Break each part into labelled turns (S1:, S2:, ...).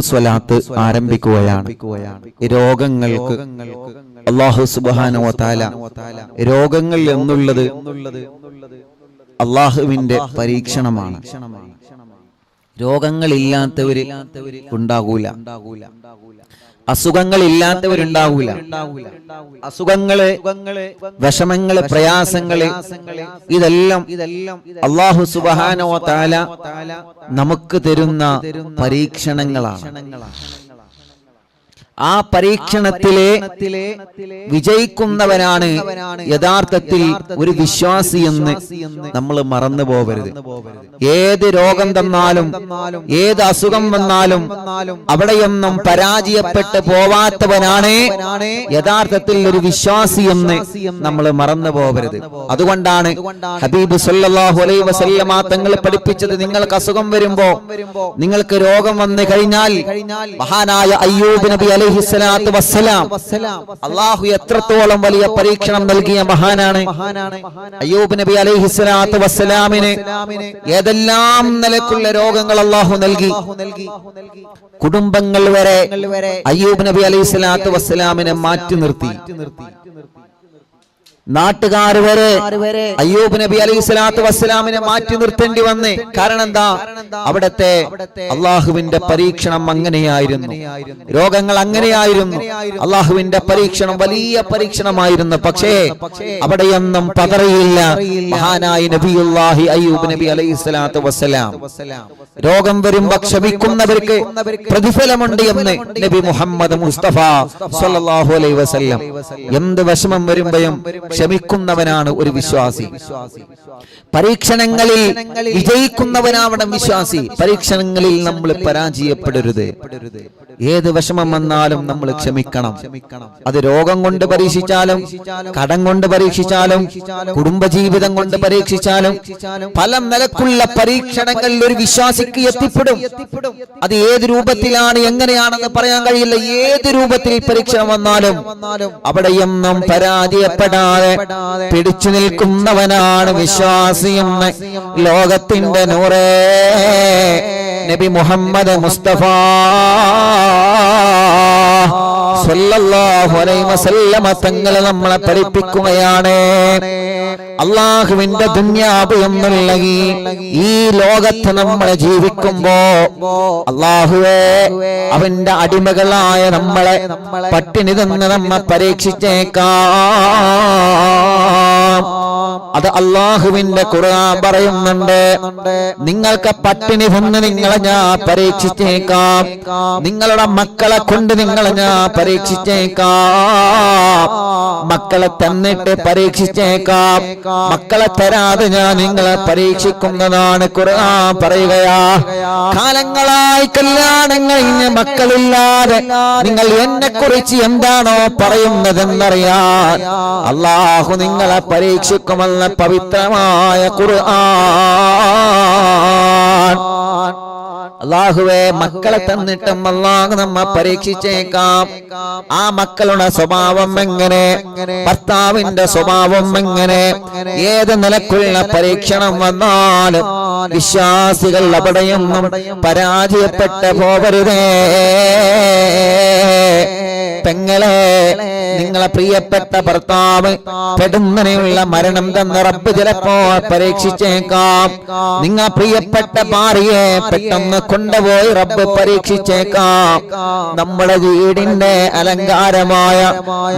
S1: സ്വലാത്ത് ആരംഭിക്കുകയാണ്. രോഗങ്ങൾക്ക് അള്ളാഹു സുബാനോ താല രോഗങ്ങൾ എന്നുള്ളത് അള്ളാഹുവിന്റെ പരീക്ഷണമാണ്. രോഗങ്ങളില്ലാത്തവര് ഉണ്ടാകൂല. അസുഖങ്ങളില്ലാത്തവരുണ്ടാകൂല അസുഖങ്ങൾ വിഷമങ്ങൾ പ്രയാസങ്ങൾ ഇതെല്ലാം ഇതെല്ലാം അള്ളാഹു സുബാനോ താല നമുക്ക് തരുന്ന പരീക്ഷണങ്ങളാണ്. ആ പരീക്ഷണത്തിലെ വിജയിക്കുന്നവനാണ് യഥാർത്ഥത്തിൽ ഒരു വിശ്വാസി എന്ന് നമ്മൾ മറന്നു പോകരുത്. ഏത് രോഗം തന്നാലും ഏത് അസുഖം വന്നാലും അവിടെയൊന്നും പരാജയപ്പെട്ട് പോവാത്തവനാണ് യഥാർത്ഥത്തിൽ ഒരു വിശ്വാസി എന്ന് നമ്മൾ മറന്നു പോകരുത്. അതുകൊണ്ടാണ് ഹബീബ് അലൈഹി വസല്ലമ തങ്ങൾ പഠിപ്പിച്ചത് നിങ്ങൾക്ക് അസുഖം വരുമ്പോ നിങ്ങൾക്ക് രോഗം വന്നു കഴിഞ്ഞാൽ മഹാനായ അയ്യൂബ് നബി അലൈഹി അള്ളാഹു എത്രത്തോളം വലിയ പരീക്ഷണം നൽകിയ മഹാനാണ്. അയ്യൂബ് നബി അലൈഹി സ്വലാത്തു വസ്സലാമിന് ഏതെല്ലാം നിലക്കുള്ള രോഗങ്ങൾ അള്ളാഹു നൽകി. കുടുംബങ്ങൾ വരെ അയ്യൂബ് നബി അലൈഹി സ്വലാത്തു വസ്സലാമിനെ മാറ്റി നിർത്തി. നാട്ടുകാർ വരെ അയ്യൂബ് നബി അലൈഹി സ്വലാത്തു വസ്സലാമിനെ മാറ്റി നിർത്തേണ്ടി വന്ന്. കാരണം എന്താ? അവിടത്തെ അള്ളാഹുവിന്റെ പരീക്ഷണം അങ്ങനെയായിരുന്നു. രോഗങ്ങൾ അങ്ങനെയായിരുന്നു. അള്ളാഹുവിന്റെ പരീക്ഷണം വലിയ പരീക്ഷണമായിരുന്നു. പക്ഷേ അവിടെയൊന്നും പതറിയില്ല മഹാനായ നബിയുല്ലാഹി അയ്യൂബ് നബി അലൈഹി സ്വലാത്തു വസ്സലാം. രോഗം വരുമ്പോ ക്ഷമിക്കുന്നവർക്ക് പ്രതിഫലമുണ്ട് എന്ന് നബി മുഹമ്മദ് മുസ്തഫ സല്ലല്ലാഹു അലൈ വസല്ലം. എന്ത് വിഷമം വരുമ്പോഴും ക്ഷമിക്കുന്നവനാണ് ഒരു വിശ്വാസി. പരീക്ഷണങ്ങളിൽ വിജയിക്കുന്നവനാവണം വിശ്വാസി. പരീക്ഷണങ്ങളിൽ നമ്മൾ പരാജയപ്പെടരുത്. ഏത് വിഷമം വന്നാലും നമ്മൾ ക്ഷമിക്കണം. അത് രോഗം കൊണ്ട് പരീക്ഷിച്ചാലും കടം കൊണ്ട് പരീക്ഷിച്ചാലും കുടുംബജീവിതം കൊണ്ട് പരീക്ഷിച്ചാലും പല നിലക്കുള്ള പരീക്ഷണങ്ങളിൽ ഒരു വിശ്വാസിക്ക് എത്തിപ്പെടും. അത് ഏത് രൂപത്തിലാണ് എങ്ങനെയാണെന്ന് പറയാൻ കഴിയില്ല. ഏത് രൂപത്തിൽ പരീക്ഷ വന്നാലും അവിടെയും നാം പരാജയപ്പെടാതെ പിടിച്ചു നിൽക്കുന്നവനാണ് വിശ്വാസിയെന്ന് ലോകത്തിന്റെ നൂറേ നബി മുഹമ്മദ് മുസ്തഫ സല്ലല്ലാഹു അലൈഹി വസല്ലമ തങ്ങളെ നമ്മളെ പഠിപ്പിക്കുകയാണ് അള്ളാഹുവിന്റെ ദുന്യാപയം എന്നുള്ള ഈ ഈ ലോകത്ത് നമ്മൾ ജീവിക്കുമ്പോ അള്ളാഹുവേ അവന്റെ അടിമകളായ നമ്മളെ പട്ടിണി തന്ന് നമ്മ പരീക്ഷിച്ചേക്കാം. അത് അള്ളാഹുവിന്റെ ഖുർആൻ പറയുന്നുണ്ട്. നിങ്ങൾക്ക് പട്ടിണി തന്ന് നിങ്ങളെ ഞാൻ പരീക്ഷിച്ചേക്കാം. നിങ്ങളുടെ മക്കളെ കൊണ്ട് നിങ്ങളെ ഞാൻ പരീക്ഷിച്ചേക്കാം. മക്കളെ തന്നിട്ട് പരീക്ഷിച്ചേക്കാം. മക്കളെ തരാതെ ഞാൻ നിങ്ങളെ പരീക്ഷിക്കുന്നതാണ് ഖുർആൻ പറയുകയാ. കാലങ്ങളായി കല്യാണം കഴിഞ്ഞ മക്കളില്ലാതെ നിങ്ങൾ എന്നെ കുറിച്ച് എന്താണോ പറയുന്നതെന്നറിയാൻ അള്ളാഹു നിങ്ങളെ പരീക്ഷിക്കുമെന്ന പവിത്രമായ ഖുർആൻ. അള്ളാഹുവെ മക്കളെ തന്നിട്ടും അള്ളാഹു നമ്മ പരീക്ഷിച്ചേക്കാം. ആ മക്കളുടെ സ്വഭാവം എങ്ങനെ? ഭർത്താവിന്റെ സ്വഭാവം എങ്ങനെ? ഏത് നിലക്കുള്ള പരീക്ഷണം വന്നാലും വിശ്വാസികൾ അവിടെയൊന്നും പരാജയപ്പെട്ട് പോകരുതേ. പെങ്ങളെ നിങ്ങളെ പ്രിയപ്പെട്ട ഭർത്താവ് പെടുന്നതിനുള്ള മരണം തന്ന റബ്ബ് ചിലപ്പോ പരീക്ഷിച്ചേക്കാം. നിങ്ങൾ പ്രിയപ്പെട്ട ഭാര്യയെ പെട്ടെന്ന് കൊണ്ടുപോയി റബ്ബ് പരീക്ഷിച്ചേക്കാം. നമ്മുടെ വീടിന്റെ അലങ്കാരമായ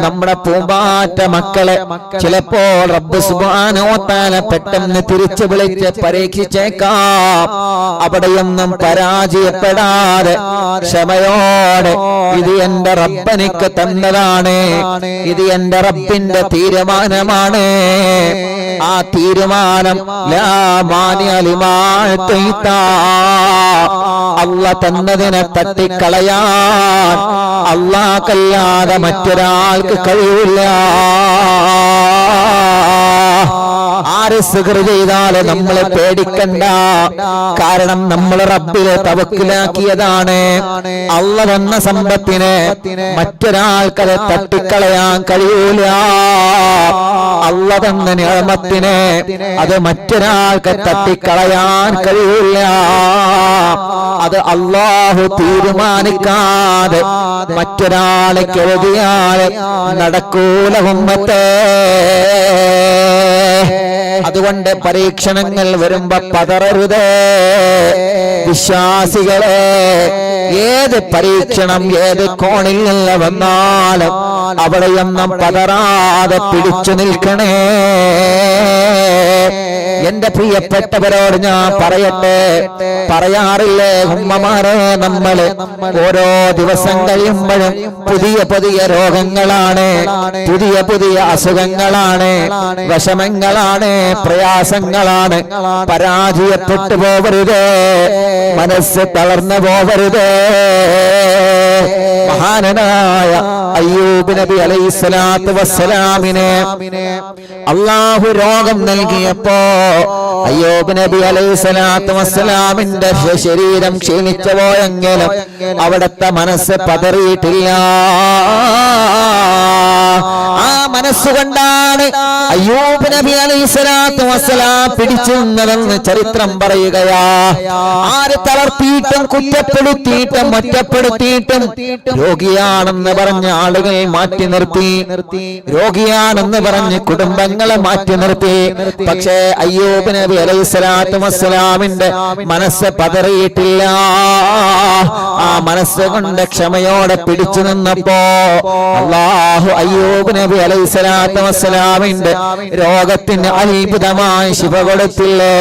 S1: നമ്മുടെ പൂമ്പാറ്റ മക്കളെ ചിലപ്പോൾ റബ്ബ് സുബാനോത്താല പെട്ടെന്ന് തിരിച്ചു വിളിച്ച് പരീക്ഷിച്ചേക്കാം. അവിടെയൊന്നും പരാജയപ്പെടാതെ ക്ഷമയോടെ ഇത് എന്റെ റബ്ബനിക്ക് തന്നതാണ്. ഇത് എന്റെ റബ്ബിന്റെ തീരുമാനമാണ്. ആ തീരുമാനം. അല്ല തന്നതിനെ തട്ടിക്കളയാൻ അള്ളാഹ്ക്കല്ലാതെ മറ്റൊരാൾക്ക് കഴിയില്ല ആര് സിഹർ ചെയ്താൽ നമ്മളെ പേടിക്കണ്ട. കാരണം നമ്മൾ റബ്ബിലെ തവക്കിലാക്കിയതാണ്. അള്ള വന്ന സമ്പത്തിനെ മറ്റൊരാൾക്കത് തട്ടിക്കളയാൻ കഴിയൂല. അള്ള തന്ന നിയമത്തിനെ അത് മറ്റൊരാൾക്ക് തട്ടിക്കളയാൻ കഴിയൂല. അത് അള്ളാഹു തീരുമാനിക്കാതെ മറ്റൊരാളെ കരുതിയാൽ നടക്കൂല ഉമ്മത്തേ. है അതുകൊണ്ട് പരീക്ഷണങ്ങൾ വരുമ്പോ പതറരുത്. വിശ്വാസികളെ ഏത് പരീക്ഷണം ഏത് കോണിൽ നിന്ന് വന്നാലും അവിടെയൊന്നും പതറാതെ പിടിച്ചു നിൽക്കണേ. എന്റെ പ്രിയപ്പെട്ടവരോട് ഞാൻ പറയട്ടെ പറയാറില്ലേ ഉമ്മമാരെ നമ്മൾ ഓരോ ദിവസം കഴിയുമ്പോഴും പുതിയ പുതിയ രോഗങ്ങളാണ് പുതിയ പുതിയ അസുഖങ്ങളാണ് വിഷമങ്ങളാണ് പ്രയാസങ്ങളാണ്. പരാജയപ്പെട്ടു പോവരുത് മനസ്സ് തളർന്നു പോവരുത് മഹാനനായ അയ്യൂബ് നബി അലൈഹി സ്വലാത്തു വസ്സലാമിനെ അള്ളാഹു രോഗം നൽകിയപ്പോ അയ്യൂബ് നബി അലൈഹി സ്വലാത്തു വസ്സലാമിന്റെ ശരീരം ക്ഷീണിച്ചു പോയെങ്കിലും അവിടുത്തെ മനസ്സ് പതറിയിട്ടില്ല. ആ മനസ്സുകൊണ്ടാണ് അയ്യൂബ് നബി അലൈഹി സ്വലാത്തു വസ്സലാം പിടിച്ചിരുന്നതെന്ന് ചരിത്രം പറയുകയാ. ആര് തളർത്തിയിട്ടും കുറ്റപ്പെടുത്തിയിട്ടും ഒറ്റപ്പെടുത്തിയിട്ടും രോഗിയാണെന്ന് പറഞ്ഞ ആളുകൾ മാറ്റി നിർത്തി. രോഗിയാണെന്ന് പറഞ്ഞ് കുടുംബങ്ങളെ മാറ്റി നിർത്തി. പക്ഷേ അയ്യൂബ് നബി അലൈഹി സ്വലാത്തു വസ്സലാമിന്റെ മനസ്സ് പതറിയിട്ടില്ല. ആ മനസ്സുകൊണ്ട് ക്ഷമയോടെ പിടിച്ചു നിന്നപ്പോ അള്ളാഹു അയ്യൂബ് നബി അലൈഹി സ്വലാത്തു വസ്സലാമിന്റെ രോഗത്തിന് അത്ഭുതമായി ശിവ കൊടുത്തില്ലേ?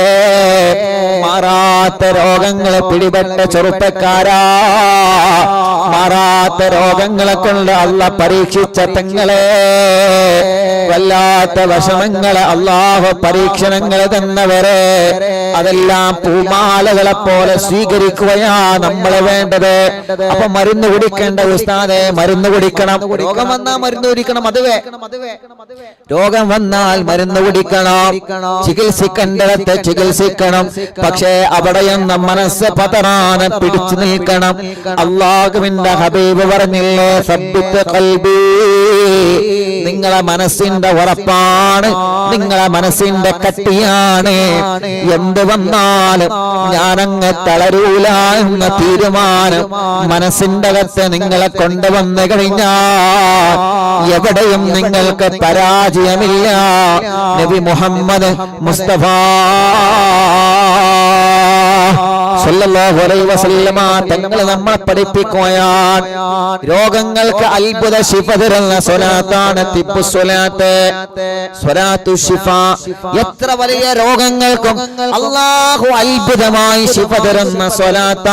S1: മാറാത്ത രോഗങ്ങളെ പിടിപെട്ട ചെറുപ്പക്കാരാ. മാറാത്ത രോഗങ്ങളെ കൊണ്ട് അല്ല പരീക്ഷിച്ച തങ്ങളെ. വല്ലാത്ത വിഷമങ്ങളെ അള്ളാഹു പരീക്ഷണങ്ങളെ തന്നവരെ. അതെല്ലാം പൂമാലകളെ പോലെ സ്വീകരിക്കുകയാ നമ്മളെ വേണ്ടത്. അപ്പൊ മരുന്ന് കുടിക്കേണ്ട ഉസ്താദെ മരുന്ന് കുടിക്കണം. രോഗം വന്നാ മരുന്ന് കുടിക്കണം അത് രോഗം വന്നാൽ മരുന്ന് കുടിക്കണം. ചികിത്സിക്കേണ്ടടത്ത് ചികിത്സിക്കണം. പക്ഷേ അവിടെയൊന്നും മനസ്സ് പതറാന് പിടിച്ചു നിൽക്കണം. അള്ളാഹുവിന്റെ ഹബീബ് പറഞ്ഞില്ലേ സബ്ബിത്ത് കൽബി നിങ്ങളെ മനസ്സിന്റെ ഉറപ്പാണ്. നിങ്ങളെ മനസ്സിന്റെ കട്ടിയാണ്. എന്ത് വന്നാലും ഞാനങ്ങ് തളരൂല എന്ന തീരുമാനം മനസ്സിന്റെ അകത്ത് നിങ്ങളെ കൊണ്ടുവന്നു കഴിഞ്ഞാൽ എവിടെയും നിങ്ങൾക്ക് പരാജയമില്ല. നബി മുഹമ്മദ് മുസ്തഫ. തങ്ങൾ നമ്മളെ പഠിപ്പിക്കുകയാണ്. രോഗങ്ങൾക്ക് അത്ഭുത ശിഫ തരുന്ന സ്വലാത്താണ് തിപ്പു സ്വലാത്ത്. സ്വലാത്തു ശിഫ. എത്ര വലിയ രോഗങ്ങൾക്കും അള്ളാഹു അത്ഭുതമായി ശിഫ തരുന്ന സ്വലാത്ത.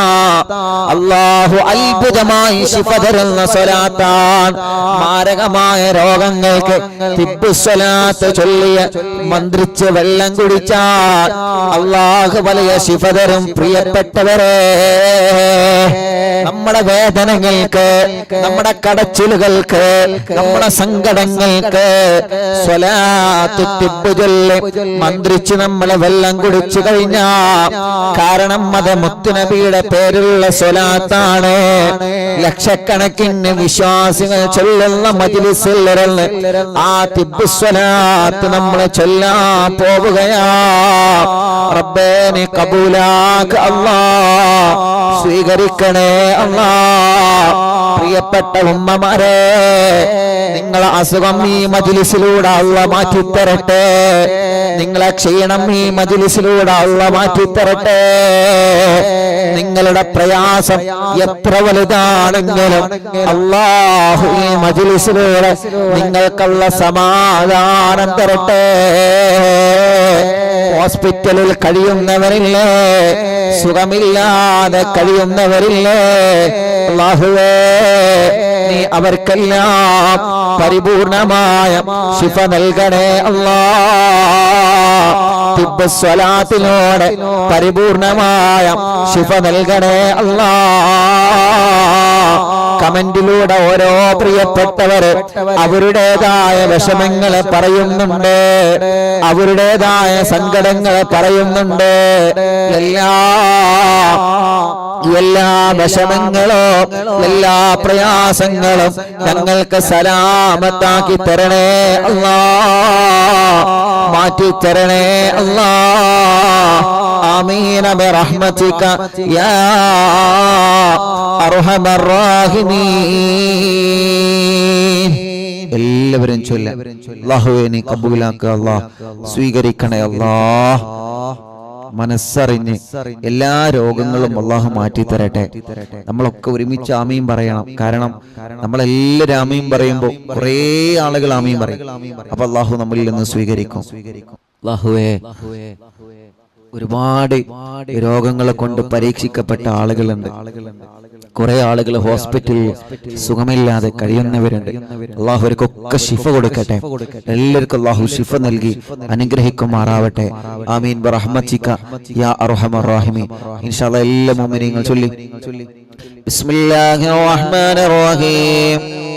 S1: അള്ളാഹു അത്ഭുതമായി ശിഫ തരുന്ന സ്വലാത്താണ് മാരകമായ രോഗങ്ങൾക്ക് തിപ്പു സ്വലാത്ത് ചൊല്ലിയ മന്ത്രിച്ച് വെള്ളം കുടിച്ചാൽ അള്ളാഹു വലിയ ശിഫ തരും. പ്രിയപ്പെട്ടവരെ നമ്മുടെ വേദനകൾക്ക് നമ്മുടെ കടച്ചിലുകൾക്ക് നമ്മുടെ സങ്കടങ്ങൾക്ക് സ്വലാത്ത് തിബ്ബ് മന്ത്രിച്ച് നമ്മളെ വെള്ളം കുടിച്ചു കഴിഞ്ഞാ കാരണം അത് മുത്തുനബിയുടെ പേരുള്ള സ്വലാത്താണ്. ലക്ഷക്കണക്കിന് വിശ്വാസികൾ ചൊല്ലുന്ന മജിലിസിൽ ഇരുന്ന് ആ തിബ്ബ് സ്വലാത്ത് നമ്മളെ ചൊല്ലാ പോവുകയാ. റബ്ബേനെ കബൂലാക്ക് കബൂലാക്ക് സ്വീകരിക്കണേ അല്ലാ പ്രിയപ്പെട്ട ഉമ്മമാരെ നിങ്ങളെ അസുഖം ഈ മജിലിസിലൂടെ അള്ള മാറ്റിത്തരട്ടെ. നിങ്ങളെ ക്ഷീണം ഈ മജിലിസിലൂടെ അള്ള മാറ്റിത്തരട്ടെ. നിങ്ങളുടെ പ്രയാസം എത്ര വലുതാണെങ്കിലും അള്ളാഹു ഈ മജിലിസിലൂടെ നിങ്ങൾക്കുള്ള സമാധാനം തരട്ടെ. ഹോസ്പിറ്റലിൽ കഴിയുന്നവരില്ലേ? സുഖമില്ലാതെ കഴിയുന്നവരില്ലേ? അള്ളാഹുവേ നീ അവർക്കെല്ലാം പരിപൂർണമായ ശിഫ നൽകണേ സ്വലാത്തിനോടെ പരിപൂർണമായ ശിഫ നൽകണേ അള്ളാ. കമന്റിലൂടെ ഓരോ പ്രിയപ്പെട്ടവര് അവരുടേതായ വിഷമങ്ങളെ പറയുന്നുണ്ട്. അവരുടേതായ സങ്കടങ്ങളെ പറയുന്നുണ്ട് എല്ലാ എല്ലാ വിഷമങ്ങളോ എല്ലാ പ്രയാസങ്ങളും ഞങ്ങൾക്ക് സലാമത്താക്കി തരണേ അല്ലാ മാറ്റി തരണേ അല്ലാ آمين برحمتك يا أرحم الراحمين എല്ലാവരും ചൊല്ല. അള്ളാഹുവെ നീ കബൂലാക്കുക അല്ലാഹ് സ്വീകരിക്കണേ അല്ലാഹ് മനസ്സറിഞ്ഞ് എല്ലാ രോഗങ്ങളും അള്ളാഹു മാറ്റി തരട്ടെ നമ്മളൊക്കെ ഒരുമിച്ച് ആമയും പറയണം. കാരണം നമ്മളെല്ലാവരും ആമയും പറയുമ്പോൾ കുറേ ആളുകൾ ആമയും പറയും. അപ്പൊ അള്ളാഹു നമ്മളിൽ നിന്ന് സ്വീകരിക്കും. അള്ളാഹുവേ ഒരുപാട് രോഗങ്ങളെ കൊണ്ട് പരീക്ഷിക്കപ്പെട്ട ആളുകളുണ്ട്. കുറെ ആളുകൾ ഹോസ്പിറ്റലിൽ സുഖമില്ലാതെ കഴിയുന്നവരുണ്ട്. അള്ളാഹു അവർക്കൊക്കെ ശിഫ കൊടുക്കട്ടെ. എല്ലാവർക്കും അള്ളാഹു ശിഫ നൽകി അനുഗ്രഹിക്കുമാറാവട്ടെ. ആമീൻ. യാ അർഹമർ എല്ലാ മുഅ്മിനീങ്ങൾ ചൊല്ലി. ബിസ്മില്ലാഹിർ റഹ്മാനിർ റഹീം.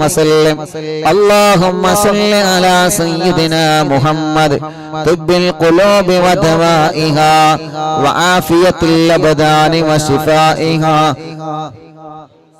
S1: وسلم اللهم صل على سيدنا محمد طب القلوب ودوائها وعافية الأبدان وشفائها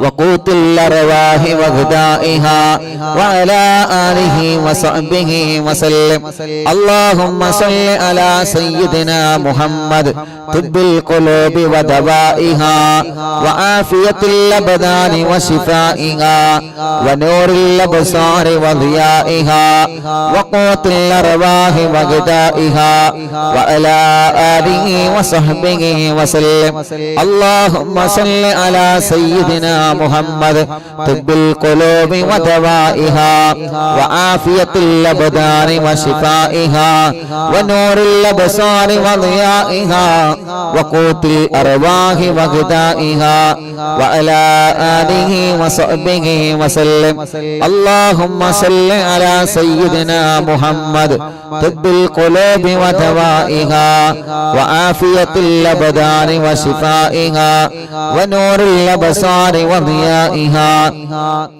S1: وقوت الأرواح وغذائها وعلى آله وصحبه وسلم اللهم صل على سيدنا محمد طب القلوب ودوائها وعافية الأبدان وشفائها ونور الأبصار وضيائها وقوت الأرواح وغذائها وعلى آله وصحبه وسلم اللهم صل على سيدنا محمد طب القلوب ودوائها وعافية الأبدان وشفائها ونور الأبصار وضيائها وقوت الأرواح وغذائها وعلى آله وصحبه وسلم اللهم صل على سيدنا محمد طب القلوب ودوائها وعافية الأبدان وشفائها ونور الأبصار وضيائها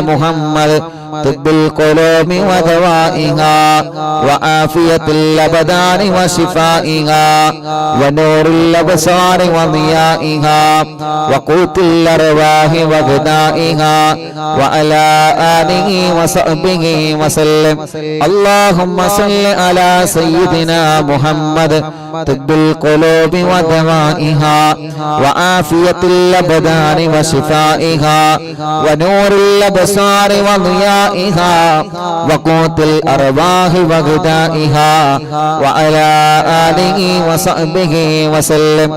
S1: محمد طب القلوب ودوائها وعافية الأبدان وشفائها ونور الأبصار وضيائها وقوت الأرواح وغذائها وعلى آله وصحبه وسلم اللهم صل على سيدنا محمد طب القلوب ودوائها وعافية الأبدان وشفائها ونور الأبصار وضيائها وضيائها وقوت الأرواح وغذائها وعلى آله وصحبه وسلم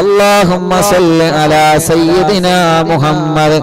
S1: اللهم صل على سيدنا محمد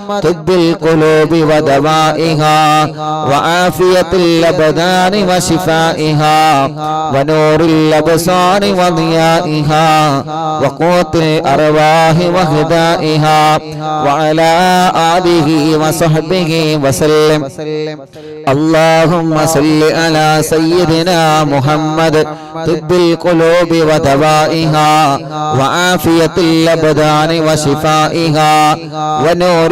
S1: طب القلوب ودوائها وعافية الأبدان وشفائها ونور الأبصار وضيائها وقوت الأرواح وهدائها وعلى آله وصحبه وسلم. اللهم صل على سيدنا محمد طب القلوب ودوائها وعافية الأبدان وشفائها ونور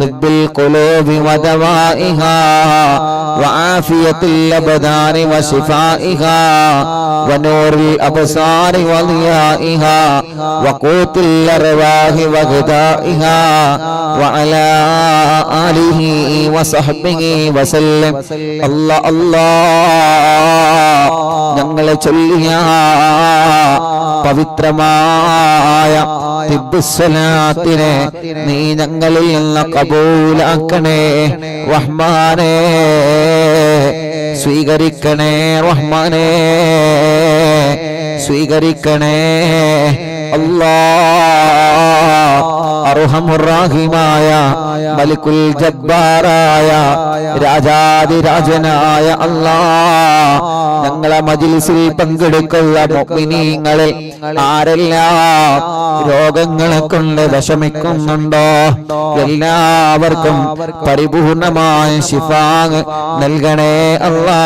S1: طب القلوب ودوائها وعافية الأبدان وشفائها ونور الأبصار وضيائها وقوت الأرواح وغذائها وعلى آله وصحبه وسلم الله الله ഞങ്ങളെ ചൊല്ലിയ പവിത്രമായ നീ ഞങ്ങളിൽ നിന്ന് കബൂലാക്കണേ റഹ്മാനേ സ്വീകരിക്കണേ റഹ്മാനേ സ്വീകരിക്കണേ. അർഹമുറാഹിമായ മലിക്കുൽ ജബ്ബാറായ രാജാതിരാജനായ അല്ലാ ഞങ്ങളെ മജിലിസിൽ പങ്കെടുക്കുന്ന മുഅ്മിനീങ്ങളിൽ ആരെല്ലാം രോഗങ്ങളെ കൊണ്ട് വിഷമിക്കുന്നുണ്ടോ? എല്ലാവർക്കും പരിപൂർണമായ ശിഫാങ് നൽകണേ അല്ലാ